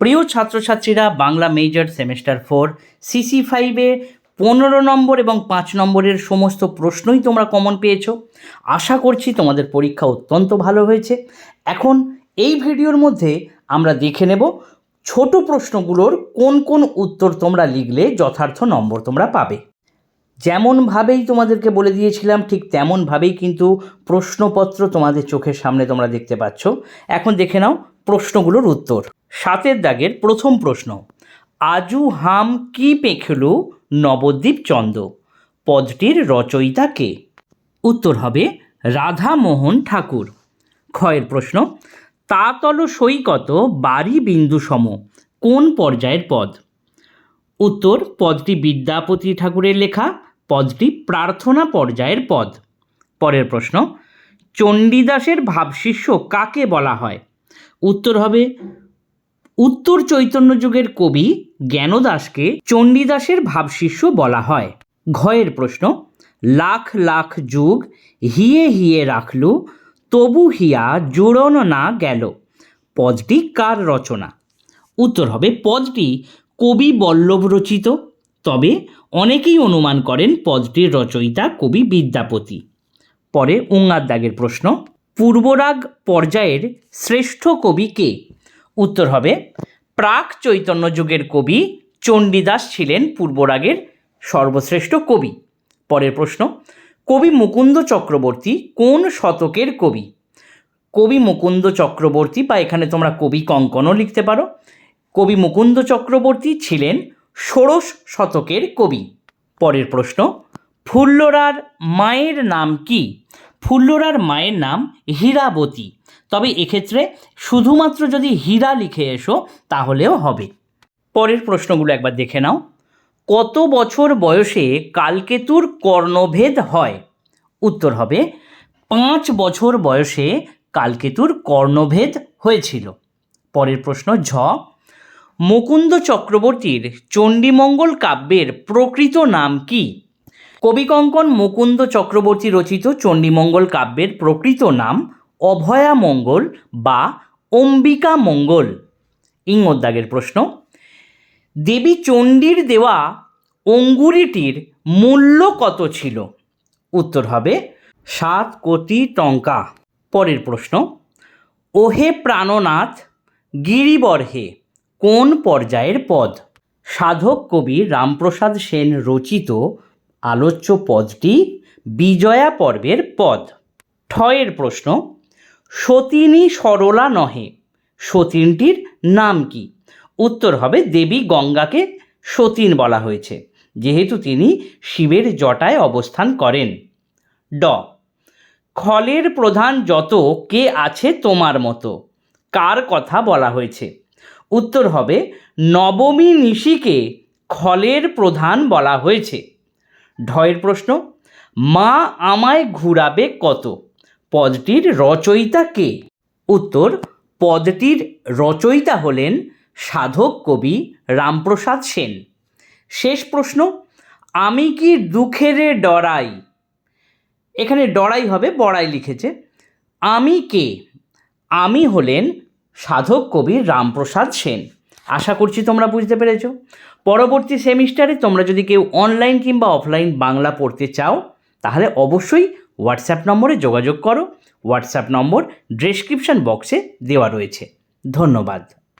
প্রিয় ছাত্রছাত্রীরা, Bangla major semester four CC ফাইভে পনেরো নম্বর এবং পাঁচ নম্বরের সমস্ত প্রশ্নই তোমরা কমন পেয়েছ। আশা করছি তোমাদের পরীক্ষা অত্যন্ত ভালো হয়েছে। এখন এই ভিডিওর মধ্যে আমরা দেখে নেব ছোট প্রশ্নগুলোর কোন কোন উত্তর তোমরা লিখলে যথার্থ নম্বর তোমরা পাবে। যেমনভাবেই তোমাদেরকে বলে দিয়েছিলাম, ঠিক তেমনভাবেই কিন্তু প্রশ্নপত্র তোমাদের চোখের সামনে তোমরা দেখতে পাচ্ছ। এখন দেখে নাও প্রশ্নগুলোর উত্তর। সাতের দাগের প্রথম প্রশ্ন, আজু হাম কি পেখলু নবদ্বীপ চন্দ? পদটির রচয়িতা কে? উত্তর হবে রাধামোহন ঠাকুর। ক্ষয়ের প্রশ্ন, তাতল সৈকত বাড়ি বিন্দু সম, কোন পর্যায়ের পদ? উত্তর, পদটি বিদ্যাপতি ঠাকুরের লেখা, পদটি প্রার্থনা পর্যায়ের পদ। পরের প্রশ্ন, চণ্ডীদাসের ভাবশিষ্য কাকে বলা হয়? উত্তর হবে উত্তর চৈতন্য যুগের কবি জ্ঞানদাসকে চণ্ডীদাসের ভাবশিষ্য বলা হয়। ঘয়ের প্রশ্ন, লাখ লাখ যুগ হিয়ে হিয়ে রাখলু, তবু হিয়া জুড়ন না গেল। পদটি কার রচনা? উত্তর হবে, পদটি কবি বল্লভ রচিত, তবে অনেকেই অনুমান করেন পদটির রচয়িতা কবি বিদ্যাপতি। পরে উঙ্গার দাগের প্রশ্ন, পূর্বরাগ পর্যায়ের শ্রেষ্ঠ কবি কে? উত্তর হবে, প্রাক চৈতন্য যুগের কবি চণ্ডীদাস ছিলেন পূর্বরাগের সর্বশ্রেষ্ঠ কবি। পরের প্রশ্ন, কবি মুকুন্দ চক্রবর্তী কোন শতকের কবি? কবি মুকুন্দ চক্রবর্তী, বা এখানে তোমরা কবি কঙ্কনও লিখতে পারো, কবি মুকুন্দ চক্রবর্তী ছিলেন ষোড়শ শতকের কবি। পরের প্রশ্ন ফুল্লরার মায়ের নাম কি? ফুল্লরার মায়ের নাম হীরাবতী। তবে এক্ষেত্রে শুধুমাত্র যদি হীরা লিখে এসো, তাহলেও হবে। পরের প্রশ্নগুলো একবার দেখে নাও। কত বছর বয়সে কালকেতুর কর্ণভেদ হয়? উত্তর হবে, পাঁচ বছর বয়সে কালকেতুর কর্ণভেদ হয়েছিল। পরের প্রশ্ন, ঝ, মুকুন্দ চক্রবর্তীর চণ্ডীমঙ্গল কাব্যের প্রকৃত নাম কি? কবিকঙ্কন মুকুন্দ চক্রবর্তী রচিত চণ্ডীমঙ্গল কাব্যের প্রকৃত নাম অভয়া মঙ্গল বা অম্বিকা মঙ্গল। ইংদাগের প্রশ্ন, দেবী চণ্ডীর দেওয়া অঙ্গুরিটির মূল্য কত ছিল? উত্তর হবে, সাত কোটি টঙ্কা। পরের প্রশ্ন, ওহে প্রাণনাথ গিরিবর্হে কোন পর্যায়ের পদ? সাধক কবি রামপ্রসাদ সেন রচিত আলোচ্য পদটি বিজয়া পর্বের পদ। ঠয়ের প্রশ্ন, সতিনী সরলা নহে, সতীনটির নাম কি? উত্তর হবে দেবী গঙ্গাকে সতীন বলা হয়েছে, যেহেতু তিনি শিবের জটায় অবস্থান করেন। ড, খলের প্রধান যত, কে আছে তোমার মতো, কার কথা বলা হয়েছে? উত্তর হবে নবমী নিশিকে খলের প্রধান বলা হয়েছে। ঢয়ের প্রশ্ন, মা আমায় ঘুরাবে কত? পদটির রচয়িতা কে? উত্তর, পদটির রচয়িতা হলেন সাধক কবি রামপ্রসাদ সেন। শেষ প্রশ্ন, আমি কি দুঃখেরে ডরাই? এখানে ডরাই হবে, বড়াই লিখেছে, আমি কে? আমি হলেন সাধক কবি রামপ্রসাদ সেন। আশা করছি তোমরা বুঝতে পেরেছ। পরবর্তী সেমিস্টারে তোমরা যদি কেউ অনলাইন কিংবা অফলাইন বাংলা পড়তে চাও, তাহলে অবশ্যই হোয়াটসঅ্যাপ নম্বরে যোগাযোগ করো। হোয়াটসঅ্যাপ নম্বর ডেসক্রিপশন বক্সে দেওয়া রয়েছে। ধন্যবাদ।